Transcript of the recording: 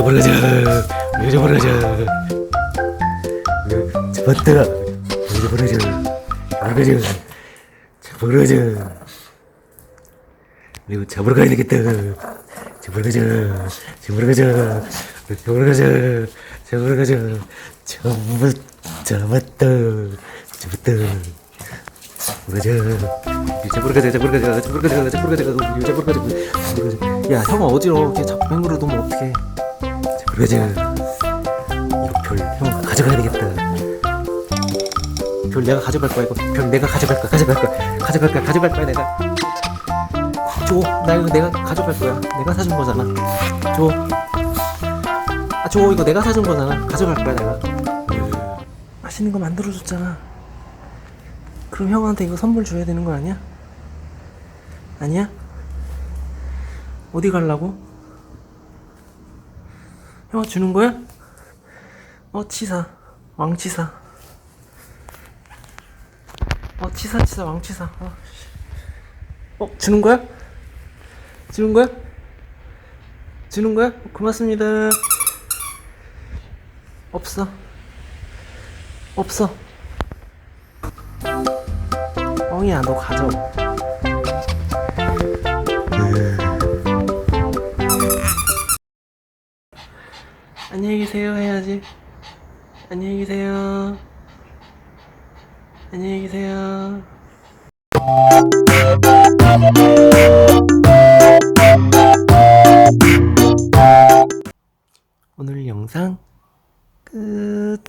잊어버려져 잊어버려져 잡았다 잊어버려져 버려져 잡아버려져 그리고 잡으러 가야 되겠다. 잡으러 가자 잡으러 가자 잡으러 가자 잡으러 가자. 잡았 잡았다 잡았다 가자. 잡으러 가자. 잡으러 가자. 잡으러 가자. 잡으러 가자. 잡으러 가자. 야 형아 어지러워 이렇게 잡뱅으로 놓으면 어떡해 가자 이거 별형 가져가야 되겠다. 별 내가 가져갈 거야 이거. 별 내가 가져갈 거야 가져갈 거야. 가져갈 거야 가져갈 거야 내가. 줘나 이거 내가 가져갈 거야. 내가 사준 거잖아. 줘아줘. 이거 내가 사준 거잖아. 가져갈 거야 내가. 맛있는 거 만들어줬잖아. 그럼 형한테 이거 선물 줘야 되는 거 아니야? 아니야? 어디 갈라고? 형아 주는 거야? 어 치사 왕치사 어 치사 치사 왕치사 어, 씨. 어 주는 거야? 주는 거야? 주는 거야? 어, 고맙습니다 없어 없어 엉이야 너 가져 안녕히 계세요 해야지. 안녕히 계세요. 안녕히 계세요. 오늘 영상 끝